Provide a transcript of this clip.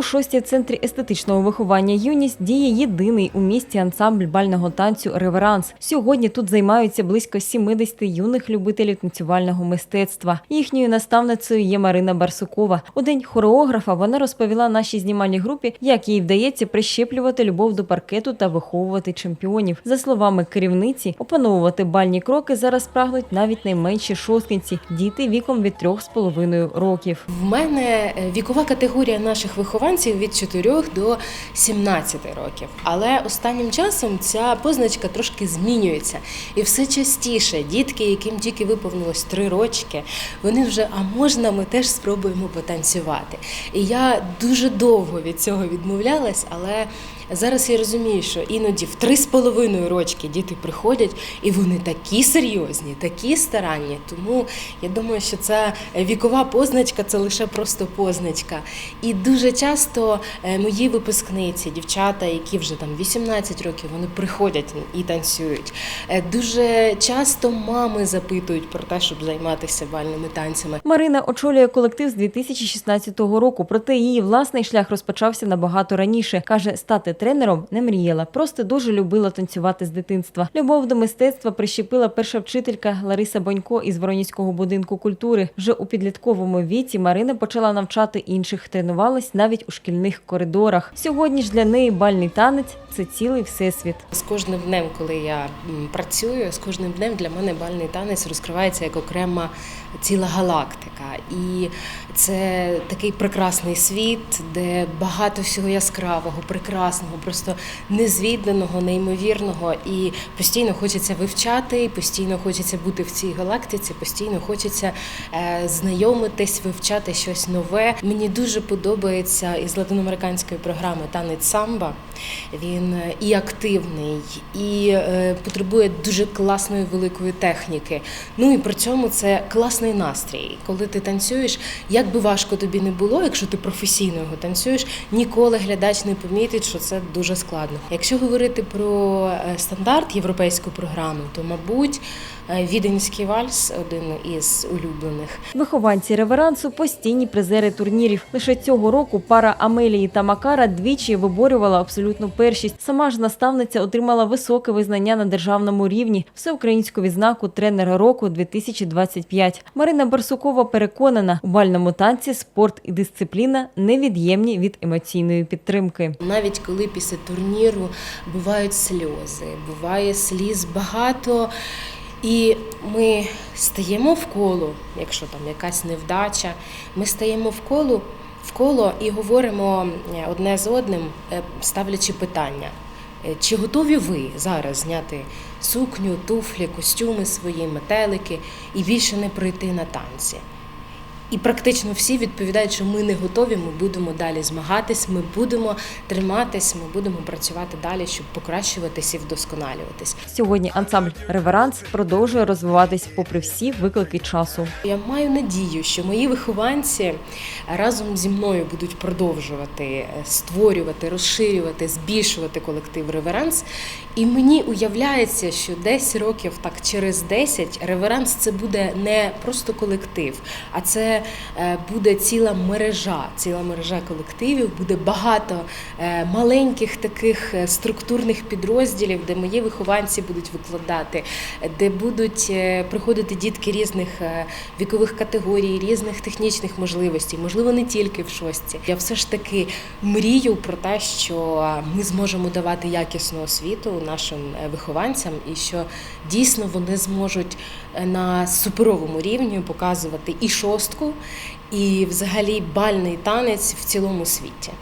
У шостій центрі естетичного виховання юність діє єдиний у місті ансамбль бального танцю Реверанс. Сьогодні тут займаються близько 70 юних любителів танцювального мистецтва. Їхньою наставницею є Марина Барсукова. У день хореографа вона розповіла нашій знімальній групі, як їй вдається прищеплювати любов до паркету та виховувати чемпіонів. За словами керівниці, опановувати бальні кроки зараз прагнуть навіть найменші шосткинці – діти віком від трьох з половиною років. В мене вікова категорія наших вихованців від 4 до 17 років. Але останнім часом ця позначка трошки змінюється. І все частіше дітки, яким тільки виповнилось 3 рочки, вони вже, а можна, ми теж спробуємо потанцювати. І я дуже довго від цього відмовлялась, але зараз я розумію, що іноді в 3,5 рочки діти приходять, і вони такі серйозні, такі старанні. Тому я думаю, що ця вікова позначка це лише просто позначка. І дуже часто е, мої випускниці, дівчата, які вже там 18 років, вони приходять і танцюють. Е, Дуже часто мами запитують про те, щоб займатися бальними танцями. Марина очолює колектив з 2016 року, проте її власний шлях розпочався набагато раніше. Каже, стати тренером не мріяла, просто дуже любила танцювати з дитинства. Любов до мистецтва прищепила перша вчителька Лариса Бонько із Воронівського будинку культури. Вже у підлітковому віці Марина почала навчати інших, тренувалась навіть у шкільних коридорах. Сьогодні ж для неї бальний танець це цілий всесвіт. З кожним днем, коли я працюю, з кожним днем для мене бальний танець розкривається як окрема ціла галактика. І це такий прекрасний світ, де багато всього яскравого, прекрасного, просто незвіданого, неймовірного. І постійно хочеться вивчати, постійно хочеться бути в цій галактиці, постійно хочеться е, знайомитись, вивчати щось нове. Мені дуже подобається із латиноамериканської програми Танець самба. Він е, і активний, і е, потребує дуже класної великої техніки. Ну і при цьому це класний настрій. Коли ти танцюєш, як би важко тобі не було, якщо ти професійно його танцюєш, ніколи глядач не помітить, що це дуже складно. Якщо говорити про е, стандарт європейської програми, то мабуть віденський вальс один із улюблених. Вихованці реверансу постійні призери турнірів. Лише цього року пара Амелії та Макара двічі виборювала абсолютну першість. Сама ж наставниця отримала високе визнання на державному рівні всеукраїнську відзнаку тренера року 2025. Марина Барсукова переконана, у бальному танці спорт і дисципліна невід'ємні від емоційної підтримки. Навіть коли після турніру бувають сльози, буває сліз багато. І ми стаємо в коло, якщо там якась невдача, ми стаємо в коло, в коло і говоримо е, одне з одним, е, ставлячи питання. Е, Чи готові ви зараз зняти сукню, туфлі, костюми свої, метелики і більше не прийти на танці? І практично всі відповідають, що ми не готові, ми будемо далі змагатись, ми будемо триматись, ми будемо працювати далі, щоб покращуватись і вдосконалюватись. Сьогодні ансамбль Реверанс продовжує розвиватись попри всі виклики часу. Я маю надію, що мої вихованці разом зі мною будуть продовжувати е, створювати, розширювати, збільшувати колектив Реверанс. І мені уявляється, що десь років так через 10 реверанс це буде не просто колектив, а це е, буде ціла мережа, ціла мережа колективів, буде багато е, маленьких таких е, структурних підрозділів, де мої вихованці будуть викладати, де будуть приходити дітки різних вікових категорій, різних технічних можливостей, можливо, не тільки в шостці. Я все ж таки мрію про те, що ми зможемо давати якісну освіту нашим вихованцям, і що дійсно вони зможуть на суперовому рівні показувати і шостку, і взагалі бальний танець в цілому світі.